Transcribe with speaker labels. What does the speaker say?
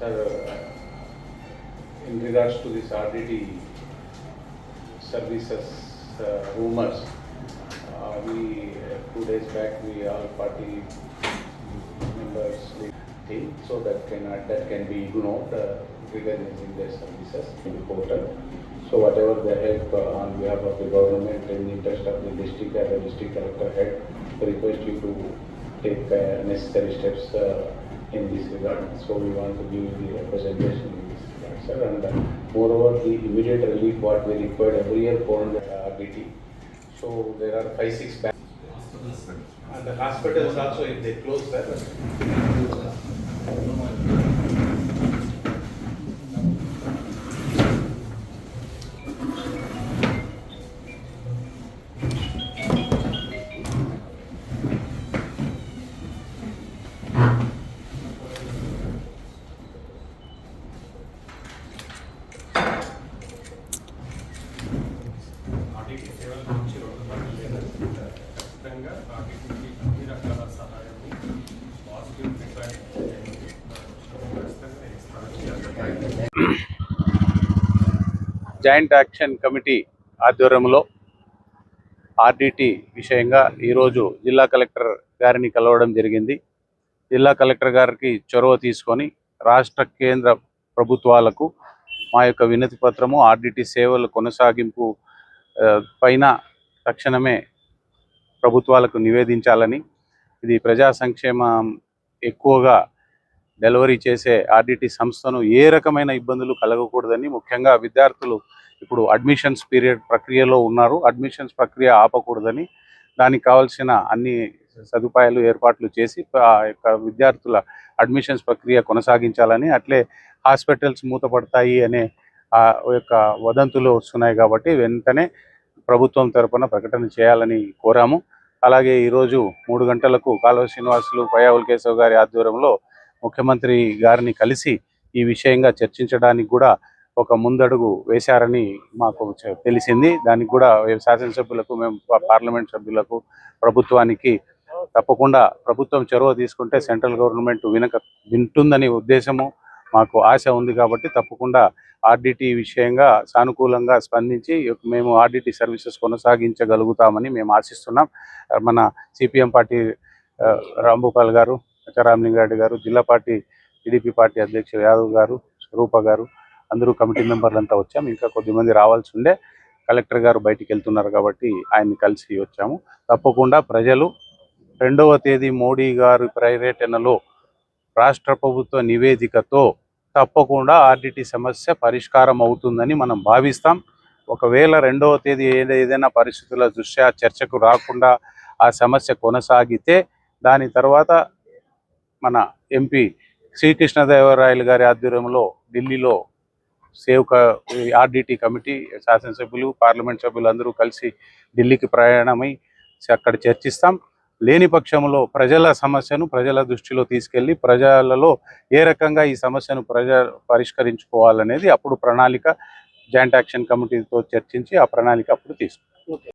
Speaker 1: Sir, in regards to this RDT services uh, rumors, uh, we two days back we all party members think so that can uh, that can be ignored uh, recognizing their services in the portal. So whatever the help uh, on behalf of the government in the interest of the district and the district collector head, request you to take uh, necessary steps. Uh, in this regard. So we want to give the representation in this regard, sir. And uh, moreover, the immediate relief what we required every year for the RBT. So there are five, six banks. And the hospitals also, if they close, sir.
Speaker 2: ఖచ్చితంగా అన్ని రకాల positive feedback
Speaker 1: joint action committee ఆధ్వర్యంలో ఆర్డిటి విషయంగా ఈరోజు జిల్లా collector గారిని కలవడం జరిగింది. జిల్లా కలెక్టర్ గారికి చొరవ తీసుకొని రాష్ట్ర కేంద్ర ప్రభుత్వాలకు మా యొక్క వినతి పత్రము ఆర్డిటి సేవల కొనసాగింపు పైన తక్షణమే ప్రభుత్వాలకు నివేదించాలని ఇది ప్రజా సంక్షేమం ఎక్కువగా డెలివరీ చేసే ఆర్డిటి సంస్థను ఏ రకమైన ఇబ్బందులు కలగకూడదని ముఖ్యంగా విద్యార్థులు ఇప్పుడు అడ్మిషన్స్ పీరియడ్ ప్రక్రియలో ఉన్నారు. అడ్మిషన్స్ ప్రక్రియ ఆపకూడదని దానికి కావాల్సిన అన్ని సదుపాయాలు ఏర్పాట్లు చేసి ఆ యొక్క విద్యార్థుల అడ్మిషన్స్ ప్రక్రియ కొనసాగించాలని అట్లే హాస్పిటల్స్ మూతపడతాయి అనే ఆ యొక్క వదంతులు వస్తున్నాయి కాబట్టి వెంటనే ప్రభుత్వం తరపున ప్రకటన చేయాలని కోరాము. అలాగే ఈరోజు మూడు గంటలకు కాలువ శ్రీనివాసులు పయావుల్ కేశవ్ గారి ఆధ్వర్యంలో ముఖ్యమంత్రి గారిని కలిసి ఈ విషయంగా చర్చించడానికి కూడా ఒక ముందడుగు వేశారని మాకు తెలిసింది. దానికి కూడా శాసనసభ్యులకు మేము పార్లమెంట్ సభ్యులకు ప్రభుత్వానికి తప్పకుండా ప్రభుత్వం చొరవ తీసుకుంటే సెంట్రల్ గవర్నమెంట్ వినక వింటుందని ఉద్దేశము. మాకు ఆశ ఉంది కాబట్టి తప్పకుండా ఆర్డిటి విషయంగా సానుకూలంగా స్పందించి మేము ఆర్డిటి సర్వీసెస్ కొనసాగించగలుగుతామని మేము ఆశిస్తున్నాం. మన సిపిఎం పార్టీ రాంభూపాల్ గారు రామలింగారెడ్డి గారు జిల్లా పార్టీ టీడీపీ పార్టీ అధ్యక్షులు యాదవ్ గారు రూప గారు అందరూ కమిటీ మెంబర్లంతా వచ్చాము ఇంకా కొద్దిమంది రావాల్సి ఉండే కలెక్టర్ గారు బయటికి వెళ్తున్నారు కాబట్టి ఆయన్ని కలిసి వచ్చాము. తప్పకుండా ప్రజలు రెండవ తేదీ మోడీ గారి పర్యటనలో రాష్ట్ర ప్రభుత్వ నివేదికతో తప్పకుండా ఆర్డిటి సమస్య పరిష్కారం అవుతుందని మనం భావిస్తాం. ఒకవేళ రెండవ తేదీ ఏదైనా పరిస్థితుల దృష్ట్యా చర్చకు రాకుండా ఆ సమస్య కొనసాగితే దాని తర్వాత మన ఎంపీ శ్రీకృష్ణదేవరాయలు గారి ఆధ్వర్యంలో ఢిల్లీలో సేవ్ ఆర్డిటి కమిటీ శాసనసభ్యులు పార్లమెంట్ సభ్యులు అందరూ కలిసి ఢిల్లీకి ప్రయాణమై అక్కడ చర్చిస్తాం. లేని పక్షంలో ప్రజల సమస్యను ప్రజల దృష్టిలో తీసుకెళ్ళి ప్రజలలో ఏ రకంగా ఈ సమస్యను ప్రజ పరిష్కరించుకోవాలనేది అప్పుడు ప్రణాళిక జాయింట్ యాక్షన్ కమిటీతో చర్చించి ఆ ప్రణాళిక అప్పుడు తీసుకుంటాం.